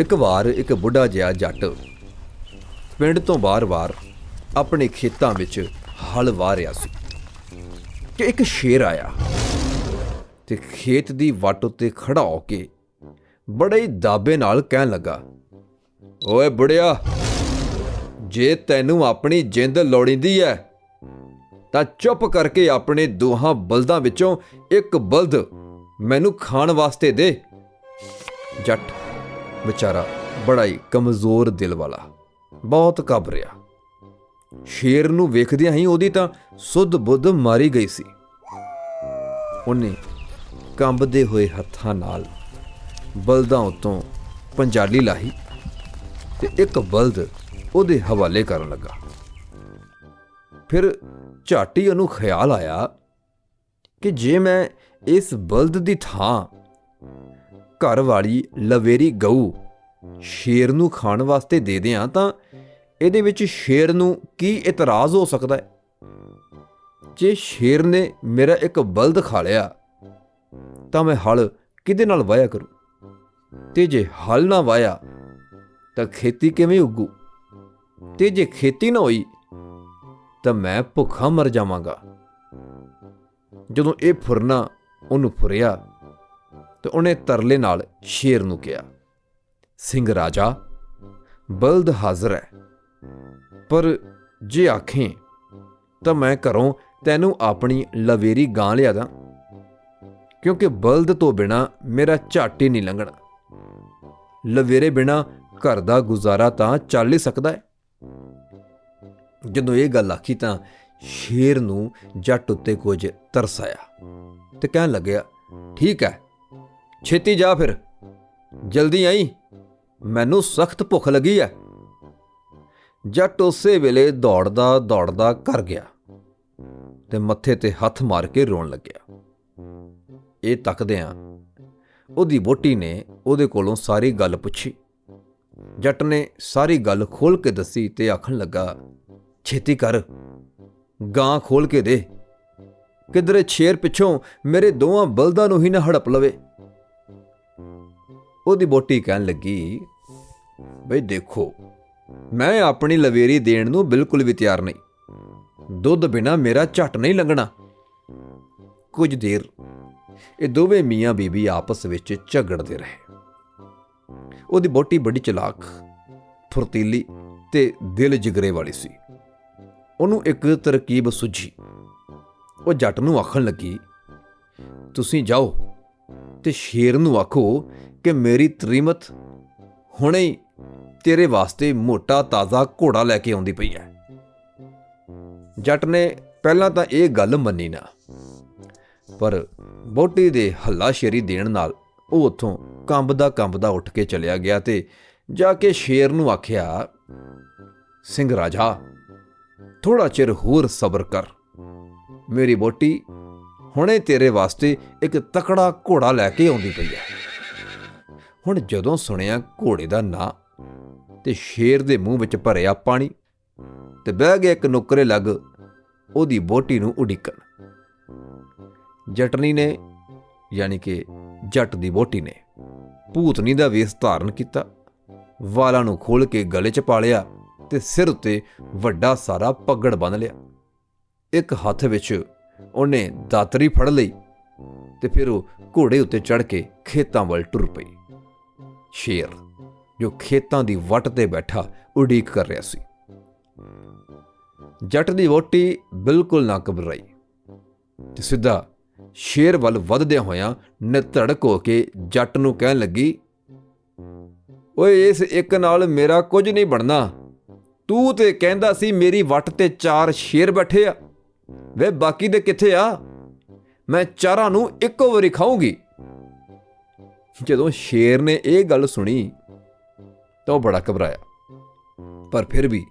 ਇੱਕ ਵਾਰ ਇੱਕ ਬੁੱਢਾ ਜਿਹਾ ਜੱਟ ਪਿੰਡ ਤੋਂ ਬਾਰ-ਬਾਰ ਆਪਣੇ ਖੇਤਾਂ ਵਿੱਚ ਹਲ ਵਾਹ ਰਿਹਾ ਸੀ ਕਿ ਇੱਕ ਸ਼ੇਰ ਆਇਆ ਤੇ ਖੇਤ ਦੀ ਵੱਟ ਉੱਤੇ ਖੜਾ ਹੋ ਕੇ ਬੜੇ ਹੀ ਦਾਬੇ ਨਾਲ ਕਹਿਣ ਲੱਗਾ, ਓਏ ਬੁੜਿਆ, ਜੇ ਤੈਨੂੰ ਆਪਣੀ ਜਿੰਦ ਲੋੜੀਂਦੀ ਐ, ਤਾਂ ਚੁੱਪ ਕਰਕੇ ਆਪਣੇ ਦੋਹਾਂ ਬਲਦਾਂ ਵਿੱਚੋਂ ਇੱਕ ਬਲਦ ਮੈਨੂੰ ਖਾਣ ਵਾਸਤੇ ਦੇ। ਜੱਟ ਵਿਚਾਰਾ ਬੜਾ ਹੀ ਕਮਜ਼ੋਰ ਦਿਲ ਵਾਲਾ। ਬਹੁਤ ਘਬਰਿਆ ਸ਼ੇਰ ਨੂੰ ਵੇਖਦਿਆਂ ਹੀ ਉਹਦੀ ਤਾਂ ਸੁੱਧ ਬੁੱਧ ਮਾਰੀ ਗਈ ਸੀ। ਉਹਨੇ ਕੰਬਦੇ ਹੋਏ ਹੱਥਾਂ ਨਾਲ ਬਲਦਾਂ ਉਤੋਂ ਪੰਜਾਲੀ ਲਾਹੀ ਤੇ ਇੱਕ ਬਲਦ ਉਹਦੇ ਹਵਾਲੇ ਕਰਨ ਲੱਗਾ। ਫਿਰ ਝਾਟੀ ਉਹਨੂੰ ਖਿਆਲ ਆਇਆ ਕਿ ਜੇ ਮੈਂ ਇਸ ਬਲਦ ਦੀ ਥਾਂ ਘਰ ਵਾਲੀ ਲਵੇਰੀ ਗਊ ਸ਼ੇਰ ਨੂੰ ਖਾਣ ਵਾਸਤੇ ਦੇ ਦਿਆਂ ਤਾਂ ਇਹਦੇ ਵਿੱਚ ਸ਼ੇਰ ਨੂੰ ਕੀ ਇਤਰਾਜ਼ ਹੋ ਸਕਦਾ ਹੈ? ਜੇ ਸ਼ੇਰ ਨੇ ਮੇਰਾ ਇੱਕ ਬਲਦ ਖਾ ਲਿਆ, ਤਾਂ ਮੈਂ ਹਲ ਕਿਹਦੇ ਨਾਲ ਵਾਇਆ ਕਰੂੰ? ਤੇ ਜੇ ਹਲ ਨਾ ਵਾਇਆ, ਤਾਂ ਖੇਤੀ ਕਿਵੇਂ ਉੱਗੂ? ਤੇ ਜੇ ਖੇਤੀ ਨਾ ਹੋਈ, ਤਾਂ ਮੈਂ ਭੁੱਖਾ ਮਰ ਜਾਵਾਂਗਾ। ਜਦੋਂ ਇਹ ਫੁਰਨਾ ਉਹਨੂੰ ਫੁਰਿਆ ਤੇ ਉਹਨੇ ਤਰਲੇ ਨਾਲ ਸ਼ੇਰ ਨੂੰ ਕਿਹਾ, ਸਿੰਘ ਰਾਜਾ, ਬਲਦ ਹਾਜ਼ਰ ਹੈ, ਪਰ ਜੇ ਆਖੇ ਤਾਂ ਮੈਂ ਘਰੋਂ ਤੈਨੂੰ ਆਪਣੀ ਲਵੇਰੀ ਗਾਂ ਲਿਆ ਦਾਂ, ਕਿਉਂਕਿ ਬਲਦ ਤੋਂ ਬਿਨਾ ਮੇਰਾ ਝਾਟੀ ਨਹੀਂ ਲੰਘਣਾ। ਲਵੇਰੇ ਬਿਨਾ ਘਰ ਦਾ ਗੁਜ਼ਾਰਾ ਤਾਂ ਚੱਲ ਹੀ ਸਕਦਾ ਹੈ। ਜਦੋਂ ਇਹ ਗੱਲ ਆਖੀ ਤਾਂ ਸ਼ੇਰ ਨੂੰ ਜੱਟ ਉੱਤੇ ਕੁਝ ਤਰਸ ਆਇਆ ਤੇ ਕਹਿਣ ਲੱਗਿਆ, ਠੀਕ ਹੈ ਛੇਤੀ ਜਾ ਫਿਰ। ਜਲਦੀ ਆਈ। ਮੈਨੂੰ ਸਖਤ ਭੁੱਖ ਲੱਗੀ ਹੈ ਜੱਟ ਉਸੇ ਵੇਲੇ ਦੌੜਦਾ ਦੌੜਦਾ ਕਰ ਗਿਆ ਤੇ ਮੱਥੇ ਤੇ ਹੱਥ ਮਾਰ ਕੇ ਰੋਣ ਲੱਗਿਆ। ਇਹ ਤੱਕਦਿਆਂ ਉਹਦੀ ਵੋਟੀ ਨੇ ਉਹਦੇ ਕੋਲੋਂ ਸਾਰੀ ਗੱਲ ਪੁੱਛੀ। ਜੱਟ ਨੇ ਸਾਰੀ ਗੱਲ ਖੋਲ ਕੇ ਦੱਸੀ ਤੇ ਆਖਣ ਲੱਗਾ, ਛੇਤੀ ਕਰ। ਗਾਂ ਖੋਲ ਕੇ ਦੇ। ਕਿਧਰੇ ਛੇਰ ਪਿੱਛੋਂ ਮੇਰੇ ਦੋਵਾਂ ਬਲਦਾਂ ਨੂੰ ਹੀ ਨਾ ਹੜਪ ਲਵੇ। ਉਹਦੀ ਬੋਟੀ ਕਹਿਣ ਲੱਗੀ, ਬਈ ਦੇਖੋ, ਮੈਂ ਆਪਣੀ ਲਵੇਰੀ ਦੇਣ ਨੂੰ ਬਿਲਕੁਲ ਵੀ ਤਿਆਰ ਨਹੀਂ। ਦੁੱਧ ਬਿਨਾ ਮੇਰਾ ਝਟ ਨਹੀਂ ਲੰਘਣਾ। ਕੁਝ ਦੇਰ ਇਹ ਦੋਵੇਂ ਮੀਆਂ ਬੀਬੀ ਆਪਸ ਵਿੱਚ ਝਗੜਦੇ ਰਹੇ। ਉਹਦੀ ਬੋਟੀ ਬੜੀ ਚਲਾਕ, ਫੁਰਤੀਲੀ ਤੇ ਦਿਲ ਜਿਗਰੇ ਵਾਲੀ ਸੀ। ਉਹਨੂੰ ਇੱਕ ਤਰਕੀਬ ਸੁਝੀ। ਉਹ ਜੱਟ ਨੂੰ ਆਖਣ ਲੱਗੀ, ਤੁਸੀਂ ਜਾਓ ਤੇ ਸ਼ੇਰ ਨੂੰ ਆਖੋ ਕਿ ਮੇਰੀ ਤਰੀਮਤ ਹੁਣੇ ਹੀ ਤੇਰੇ ਵਾਸਤੇ ਮੋਟਾ ਤਾਜ਼ਾ ਘੋੜਾ ਲੈ ਕੇ ਆਉਂਦੀ ਪਈ ਹੈ। ਜੱਟ ਨੇ ਪਹਿਲਾਂ ਤਾਂ ਇਹ ਗੱਲ ਮੰਨੀ ਨਾ, ਪਰ ਬੋਟੀ ਦੇ ਹੱਲਾ ਸ਼ੇਰੀ ਦੇਣ ਨਾਲ ਉਹ ਉੱਥੋਂ ਕੰਬਦਾ ਕੰਬਦਾ ਉੱਠ ਕੇ ਚਲਿਆ ਗਿਆ ਤੇ ਜਾ ਕੇ ਸ਼ੇਰ ਨੂੰ ਆਖਿਆ, ਸਿੰਘ ਰਾਜਾ ਥੋੜਾ ਚਿਰ ਹੋਰ ਸਬਰ ਕਰ। ਮੇਰੀ ਬੋਟੀ ਹੁਣੇ ਤੇਰੇ ਵਾਸਤੇ ਇੱਕ ਤਕੜਾ ਘੋੜਾ ਲੈ ਕੇ ਆਉਂਦੀ ਪਈ ਹੈ। ਹੁਣ ਜਦੋਂ ਸੁਣਿਆ ਘੋੜੇ ਦਾ ਨਾਂ ਤੇ ਸ਼ੇਰ ਦੇ ਮੂੰਹ ਵਿੱਚ ਭਰਿਆ ਪਾਣੀ ਤੇ ਬਹਿ ਗਿਆ ਇੱਕ ਨੁਕਰੇ ਲੱਗ, ਉਹਦੀ ਬੋਟੀ ਨੂੰ ਉਡੀਕਣ। ਜਟਨੀ ਨੇ, ਯਾਨੀ ਕਿ ਜੱਟ ਦੀ ਬੋਟੀ ਨੇ ਭੂਤਨੀ ਦਾ ਵੇਸ ਧਾਰਨ ਕੀਤਾ, ਵਾਲਾਂ ਨੂੰ ਖੋਲ ਕੇ ਗਲੇ 'ਚ ਪਾ ਲਿਆ ਤੇ ਸਿਰ ਉੱਤੇ ਵੱਡਾ ਸਾਰਾ ਪੱਗੜ ਬੰਨ ਲਿਆ। ਇੱਕ ਹੱਥ ਵਿੱਚ ਉਹਨੇ ਦਾਤਰੀ ਫੜ ਲਈ ਤੇ ਫਿਰ ਉਹ ਘੋੜੇ ਉੱਤੇ ਚੜ ਕੇ ਖੇਤਾਂ ਵੱਲ ਟੁਰ ਪਈ। ਸ਼ੇਰ, ਜੋ ਖੇਤਾਂ ਦੀ ਵੱਟ ਤੇ ਬੈਠਾ ਉਡੀਕ ਕਰ ਰਿਹਾ ਸੀ। ਜੱਟ ਦੀ ਵੋਟੀ ਬਿਲਕੁਲ ਨਾ ਘਬਰਾਈ ਤੇ ਸਿੱਧਾ ਸ਼ੇਰ ਵੱਲ ਵੱਧਦਿਆਂ ਹੋਇਆਂ ਨਿਧੜਕ ਹੋ ਕੇ ਜੱਟ ਨੂੰ ਕਹਿਣ ਲੱਗੀ, ਓਏ, ਇਸ ਇੱਕ ਨਾਲ ਮੇਰਾ ਕੁਝ ਨਹੀਂ ਬਣਨਾ। ਤੂੰ ਤੇ ਕਹਿੰਦਾ ਸੀ ਮੇਰੀ ਵੱਟ ਤੇ ਚਾਰ ਸ਼ੇਰ ਬੈਠੇ ਆ। ਵੇ, ਬਾਕੀ ਦੇ ਕਿੱਥੇ ਆ? ਮੈਂ ਚਾਰਾਂ ਨੂੰ ਇੱਕੋ ਵਾਰੀ ਖਾਊਂਗੀ। ਜਦੋਂ ਸ਼ੇਰ ਨੇ ਇਹ ਗੱਲ ਸੁਣੀ ਤਾਂ ਉਹ ਬੜਾ ਘਬਰਾਇਆ। ਪਰ ਫਿਰ ਵੀ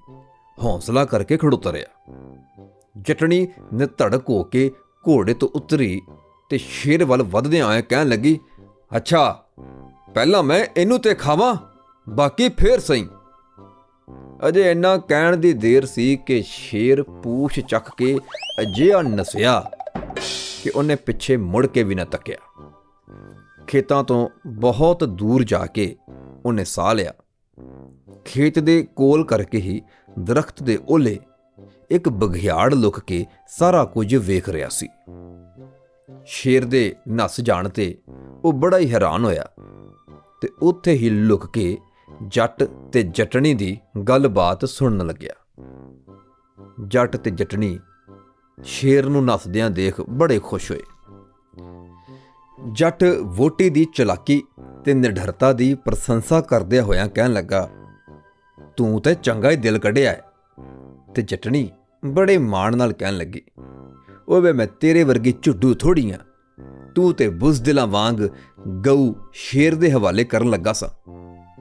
ਹੌਸਲਾ ਕਰਕੇ ਖੜੋਤਾ ਰਿਹਾ ਜਟਣੀ ਨੇ ਧੜਕ ਹੋ ਕੇ ਘੋੜੇ ਤੋਂ ਉਤਰੀ ਤੇ ਸ਼ੇਰ ਵੱਲ ਵਧਦਿਆਂ ਆਏ ਕਹਿਣ ਲੱਗੀ, ਅੱਛਾ, ਪਹਿਲਾਂ ਮੈਂ ਇਹਨੂੰ ਤੇ ਖਾਵਾਂ, ਬਾਕੀ ਫੇਰ ਸਹੀ। ਅਜੇ ਇੰਨਾ ਕਹਿਣ ਦੀ ਦੇਰ ਸੀ ਕਿ ਸ਼ੇਰ ਪੂਛ ਚੱਕ ਕੇ ਅਜਿਹਾ ਨਸਿਆ ਕਿ ਉਹਨੇ ਪਿੱਛੇ ਮੁੜ ਕੇ ਵੀ ਨਾ ਤੱਕਿਆ। ਖੇਤਾਂ ਤੋਂ ਬਹੁਤ ਦੂਰ ਜਾ ਕੇ ਉਹਨੇ ਸਾਹ ਲਿਆ। ਖੇਤ ਦੇ ਕੋਲ ਕਰਕੇ ਹੀ ਦਰਖਤ ਦੇ ਓਲੇ ਇੱਕ ਬਘਿਆੜ ਲੁਕ ਕੇ ਸਾਰਾ ਕੁਝ ਵੇਖ ਰਿਹਾ ਸੀ। ਸ਼ੇਰ ਦੇ ਨਸ ਜਾਣ ਤੇ ਉਹ ਬੜਾ ਹੀ ਹੈਰਾਨ ਹੋਇਆ ਤੇ ਉੱਥੇ ਹੀ ਲੁਕ ਕੇ ਜੱਟ ਤੇ ਜਟਣੀ ਦੀ ਗੱਲਬਾਤ ਸੁਣਨ ਲੱਗਿਆ। ਜੱਟ ਤੇ ਜਟਣੀ ਸ਼ੇਰ ਨੂੰ ਨੱਸਦਿਆਂ ਦੇਖ ਬੜੇ ਖੁਸ਼ ਹੋਏ। ਜੱਟ ਵੋਟੀ ਦੀ ਚਲਾਕੀ ਤੇ ਨਿਡਰਤਾ ਦੀ ਪ੍ਰਸ਼ੰਸਾ ਕਰਦਿਆਂ ਹੋਇਆਂ ਕਹਿਣ ਲੱਗਾ, ਤੂੰ ਤੇ ਚੰਗਾ ਹੀ ਦਿਲ ਕੱਢਿਆ ਹੈ। ਤੇ ਜਟਣੀ ਬੜੇ ਮਾਣ ਨਾਲ ਕਹਿਣ ਲੱਗੀ, ਓਏ ਮੈਂ ਤੇਰੇ ਵਰਗੀ ਝੁੱਡੂ ਥੋੜੀ ਆ। ਤੂੰ ਤੇ ਬੁਜ਼ਦਿਲਾਂ ਵਾਂਗ ਗਊ ਸ਼ੇਰ ਦੇ ਹਵਾਲੇ ਕਰਨ ਲੱਗਾ ਸਾਂ।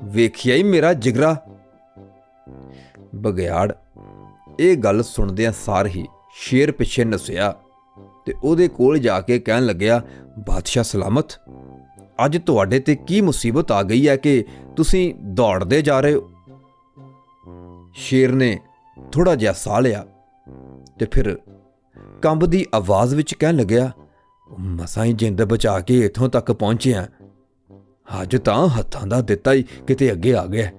ਵੇਖਿਆ ਹੀ ਮੇਰਾ ਜਿਗਰਾ? ਬਗਿਆੜ ਇਹ ਗੱਲ ਸੁਣਦਿਆਂ ਸਾਰ ਹੀ ਸ਼ੇਰ ਪਿੱਛੇ ਨਸਿਆ ਤੇ ਉਹਦੇ ਕੋਲ ਜਾ ਕੇ ਕਹਿਣ ਲੱਗਿਆ, ਬਾਦਸ਼ਾਹ ਸਲਾਮਤ, ਅੱਜ ਤੁਹਾਡੇ ਤੇ ਕੀ ਮੁਸੀਬਤ ਆ ਗਈ ਹੈ ਕਿ ਤੁਸੀਂ ਦੌੜਦੇ ਜਾ ਰਹੇ ਹੋ? ਸ਼ੇਰ ਨੇ ਥੋੜਾ ਜਿਹਾ ਸਾਹ ਲਿਆ ਤੇ ਫਿਰ ਕੰਬਦੀ ਆਵਾਜ਼ ਵਿੱਚ ਕਹਿਣ ਲੱਗਿਆ, ਮਸਾਂ ਹੀ ਜਿੰਦ ਬਚਾ ਕੇ ਇੱਥੋਂ ਤੱਕ ਪਹੁੰਚਿਆ ਅੱਜ ਤਾਂ ਹੱਥਾਂ ਦਾ ਦਿੱਤਾ ਹੀ ਕਿਤੇ ਅੱਗੇ ਆ ਗਿਆ।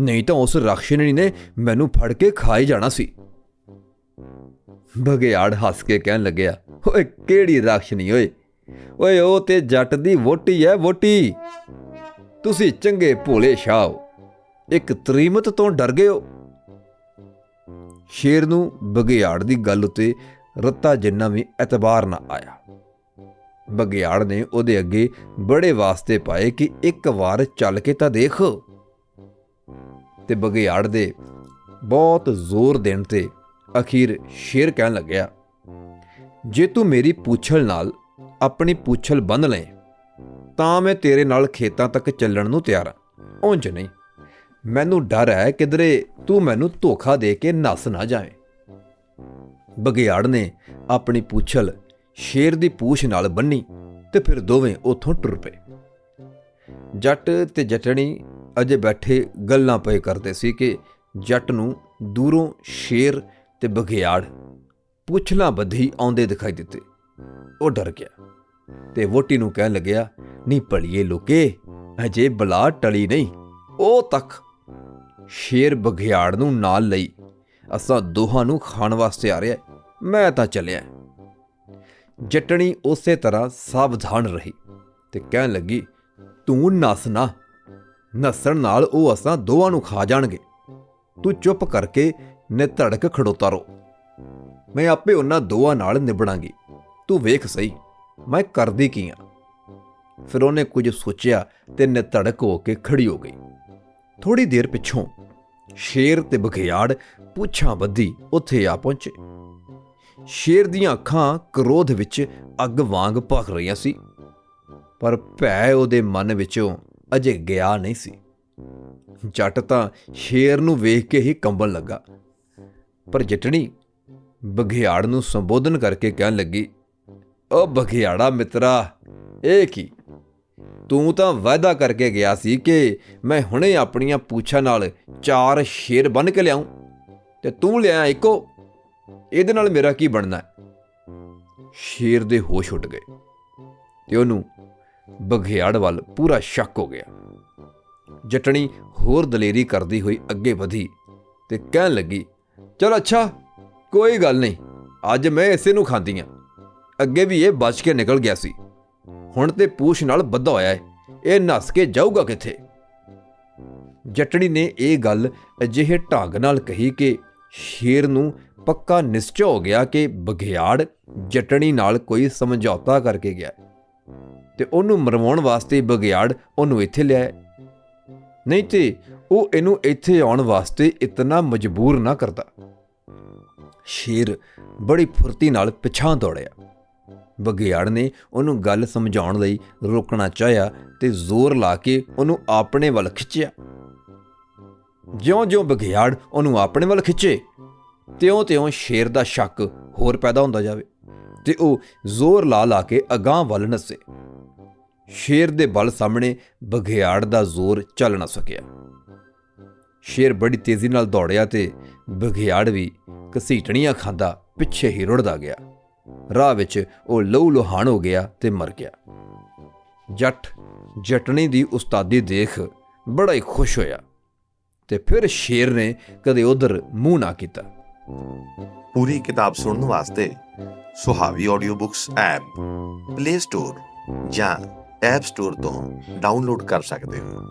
ਨਹੀਂ ਤਾਂ ਉਸ ਰਾਖਸ਼ਣੀ ਨੇ ਮੈਨੂੰ ਫੜ ਕੇ ਖਾ ਹੀ ਜਾਣਾ ਸੀ। ਬਗਿਆੜ ਹੱਸ ਕੇ ਕਹਿਣ ਲੱਗਿਆ, ਓਏ, ਕਿਹੜੀ ਰਾਖਸ਼ਣੀ ਓਏ? ਓਏ, ਉਹ ਤੇ ਜੱਟ ਦੀ ਵੋਟੀ ਐ, ਵੋਟੀ। ਤੁਸੀਂ ਚੰਗੇ ਭੋਲੇ ਸ਼ਾਹ ਇੱਕ ਤਰੀਮਤ ਤੋਂ ਡਰ ਗਏ ਹੋ। ਸ਼ੇਰ ਨੂੰ ਬਗਿਆੜ ਦੀ ਗੱਲ ਉਤੇ ਰੱਤਾ ਜਿੰਨਾ ਵੀ ਇਤਬਾਰ ਨਾ ਆਇਆ। ਬਗਿਆੜ ਨੇ ਉਹਦੇ ਅੱਗੇ ਬੜੇ ਵਾਸਤੇ ਪਾਏ ਕਿ ਇੱਕ ਵਾਰ ਚੱਲ ਕੇ ਤਾਂ ਦੇਖ। ਤੇ ਬਗਿਆੜ ਦੇ ਬਹੁਤ ਜ਼ੋਰ ਦੇਣ ਤੇ ਅਖੀਰ ਸ਼ੇਰ ਕਹਿਣ ਲੱਗਿਆ, ਜੇ ਤੂੰ ਮੇਰੀ ਪੂਛਲ ਨਾਲ ਆਪਣੀ ਪੂਛਲ ਬੰਨ ਲੈ ਤਾਂ ਮੈਂ ਤੇਰੇ ਨਾਲ ਖੇਤਾਂ ਤੱਕ ਚੱਲਣ ਨੂੰ ਤਿਆਰ ਹਾਂ। ਉਂਝ ਨਹੀਂ, ਮੈਨੂੰ ਡਰ ਹੈ ਕਿਧਰੇ ਤੂੰ ਮੈਨੂੰ ਧੋਖਾ ਦੇ ਕੇ ਨਸ ਨਾ ਜਾਵੇਂ ਬਗਿਆੜ ਨੇ ਆਪਣੀ ਪੂਛਲ ਸ਼ੇਰ ਦੀ ਪੂਛ ਨਾਲ ਬੰਨੀ ਤੇ ਫਿਰ ਦੋਵੇਂ ਉੱਥੋਂ ਟੁਰ ਪਏ। ਜੱਟ ਤੇ ਜਟਣੀ ਅਜੇ ਬੈਠੇ ਗੱਲਾਂ ਪਏ ਕਰਦੇ ਸੀ ਕਿ ਜੱਟ ਨੂੰ ਦੂਰੋਂ ਸ਼ੇਰ ਤੇ ਬਗਿਆੜ ਪੁੱਛਲਾਂ ਬੱਧੀ ਆਉਂਦੇ ਦਿਖਾਈ ਦਿੱਤੇ। ਉਹ ਡਰ ਗਿਆ ਤੇ ਵੋਟੀ ਨੂੰ ਕਹਿਣ ਲੱਗਿਆ, ਨੀ ਭਲੀਏ ਲੋਕੇ, ਅਜੇ ਬਲਾ ਟਲੀ ਨਹੀਂ। ਉਹ ਤੱਕ ਸ਼ੇਰ ਬਗਿਆੜ ਨੂੰ ਨਾਲ ਲਈ ਅਸਾਂ ਦੋਹਾਂ ਨੂੰ ਖਾਣ ਵਾਸਤੇ ਆ ਰਿਹਾ। ਮੈਂ ਤਾਂ ਚੱਲਿਆ। ਜਟਣੀ ਉਸੇ ਤਰ੍ਹਾਂ ਸਾਵਧਾਨ ਰਹੀ ਤੇ ਕਹਿਣ ਲੱਗੀ, ਤੂੰ ਨਸ ਨਾ। ਨਸਣ ਨਾਲ ਉਹ ਅਸਾਂ ਦੋਵਾਂ ਨੂੰ ਖਾ ਜਾਣਗੇ। ਤੂੰ ਚੁੱਪ ਕਰਕੇ ਨਿਧੜਕ ਖੜੋਤਾ ਰੋ ਮੈਂ ਆਪੇ ਉਹਨਾਂ ਦੋਵਾਂ ਨਾਲ ਨਿਬੜਾਂਗੀ। ਤੂੰ ਵੇਖ ਸਹੀ, ਮੈਂ ਕਰਦੀ ਕੀ ਆ? ਫਿਰ ਉਹਨੇ ਕੁਝ ਸੋਚਿਆ ਤੇ ਨਿਧੜਕ ਹੋ ਕੇ ਖੜੀ ਹੋ ਗਈ। ਥੋੜੀ ਦੇਰ ਪਿੱਛੋਂ ਸ਼ੇਰ ਤੇ ਬਖਿਆੜ ਪੁੱਛਾਂ ਬੱਧੀ ਉੱਥੇ ਆ ਪਹੁੰਚੇ। ਸ਼ੇਰ ਦੀਆਂ ਅੱਖਾਂ ਕ੍ਰੋਧ ਵਿੱਚ ਅੱਗ ਵਾਂਗ ਭਖ ਰਹੀਆਂ ਸੀ, ਪਰ ਭੈ ਉਹਦੇ ਮਨ ਵਿੱਚੋਂ ਅਜੇ ਗਿਆ ਨਹੀਂ ਸੀ। ਜੱਟ ਤਾਂ ਸ਼ੇਰ ਨੂੰ ਵੇਖ ਕੇ ਹੀ ਕੰਬਣ ਲੱਗਾ। ਪਰ ਜਟਣੀ ਬਘਿਆੜ ਨੂੰ ਸੰਬੋਧਨ ਕਰਕੇ ਕਹਿਣ ਲੱਗੀ, ਓ ਬਘਿਆੜਾ ਮਿੱਤਰਾ, ਇਹ ਕੀ? ਤੂੰ ਤਾਂ ਵਾਅਦਾ ਕਰਕੇ ਗਿਆ ਸੀ ਕਿ ਮੈਂ ਹੁਣੇ ਆਪਣੀਆਂ ਪੂਛਾਂ ਨਾਲ ਚਾਰ ਸ਼ੇਰ ਬਨ ਕੇ ਲਿਆਉਂ ਤੇ ਤੂੰ ਲਿਆ ਇੱਕੋ। ਇਹਦੇ ਨਾਲ ਮੇਰਾ ਕੀ ਬਣਨਾ? ਹੈ ਸ਼ੇਰ ਦੇ ਹੋਸ਼ ਉੱਡ ਗਏ ਤੇ ਉਹਨੂੰ ਬਘਿਆੜ ਵੱਲ ਪੂਰਾ ਸ਼ੱਕ ਹੋ ਗਿਆ। ਜਟਣੀ ਹੋਰ ਦਲੇਰੀ ਕਰਦੀ ਹੋਈ ਅੱਗੇ ਵਧੀ ਤੇ ਕਹਿਣ ਲੱਗੀ ਚਲ ਅੱਛਾ, ਕੋਈ ਗੱਲ ਨਹੀਂ। ਅੱਜ ਮੈਂ ਇਸੇ ਨੂੰ ਖਾਂਦੀ ਆ। ਅੱਗੇ ਵੀ ਇਹ ਬਚ ਕੇ ਨਿਕਲ ਗਿਆ ਸੀ। ਹੁਣ ਤੇ ਪੂਛ ਨਾਲ ਬੱਧਾ ਹੋਇਆ ਹੈ ਇਹ ਨੱਸ ਕੇ ਜਾਊਗਾ ਕਿੱਥੇ? ਜਟਣੀ ਨੇ ਇਹ ਗੱਲ ਅਜਿਹੇ ਢੰਗ ਨਾਲ ਕਹੀ ਕਿ ਸ਼ੇਰ ਨੂੰ ਪੱਕਾ ਨਿਸ਼ਚੈ ਹੋ ਗਿਆ ਕਿ ਬਘਿਆੜ ਜਟਣੀ ਨਾਲ ਕੋਈ ਸਮਝੌਤਾ ਕਰਕੇ ਗਿਆ। ਹੈ ਤੇ ਉਹਨੂੰ ਮਰਵਾਉਣ ਵਾਸਤੇ ਬਗਿਆੜ ਉਹਨੂੰ ਇੱਥੇ ਲਿਆ ਨਹੀਂ ਤੇ ਉਹ ਇਹਨੂੰ ਇੱਥੇ ਆਉਣ ਵਾਸਤੇ ਇਤਨਾ ਮਜਬੂਰ ਨਾ ਕਰਦਾ। ਸ਼ੇਰ ਬੜੀ ਫੁਰਤੀ ਨਾਲ ਪਿਛਾਂ ਦੌੜਿਆ। ਬਘਿਆੜ ਨੇ ਉਹਨੂੰ ਗੱਲ ਸਮਝਾਉਣ ਲਈ ਰੋਕਣਾ ਚਾਹਿਆ ਤੇ ਜ਼ੋਰ ਲਾ ਕੇ ਉਹਨੂੰ ਆਪਣੇ ਵੱਲ ਖਿੱਚਿਆ। ਜਿਉਂ-ਜਿਉਂ ਬਘਿਆੜ ਉਹਨੂੰ ਆਪਣੇ ਵੱਲ ਖਿੱਚੇ, ਤਿਉਂ-ਤਿਉਂ ਸ਼ੇਰ ਦਾ ਸ਼ੱਕ ਹੋਰ ਪੈਦਾ ਹੁੰਦਾ ਜਾਵੇ ਤੇ ਉਹ ਜ਼ੋਰ ਲਾ ਲਾ ਕੇ ਅਗਾਹ ਵੱਲ ਨੱਸੇ। ਸ਼ੇਰ ਦੇ ਬਲ ਸਾਹਮਣੇ ਬਘਿਆੜ ਦਾ ਜ਼ੋਰ ਚੱਲ ਨਾ ਸਕਿਆ। ਸ਼ੇਰ ਬੜੀ ਤੇਜ਼ੀ ਨਾਲ ਦੌੜਿਆ ਤੇ ਬਘਿਆੜ ਵੀ ਘਸੀਟਣੀਆਂ ਖਾਂਦਾ ਪਿੱਛੇ ਹੀ ਰੁੜਦਾ ਗਿਆ। ਰਾਹ ਵਿੱਚ ਉਹ ਲਹੂ ਲੋਹਾਨ ਹੋ ਗਿਆ ਤੇ ਮਰ ਗਿਆ। ਜੱਟ, ਜਟਣੀ ਦੀ ਉਸਤਾਦੀ ਦੇਖ ਬੜਾ ਹੀ ਖੁਸ਼ ਹੋਇਆ ਤੇ ਫਿਰ ਸ਼ੇਰ ਨੇ ਕਦੇ ਉਧਰ ਮੂੰਹ ਨਾ ਕੀਤਾ। ਪੂਰੀ ਕਿਤਾਬ ਸੁਣਨ ਵਾਸਤੇ Suhavi audio books app play store ਜਾਂ ਐਪ ਸਟੋਰ ਤੋਂ ਡਾਊਨਲੋਡ ਕਰ ਸਕਦੇ ਹੋ।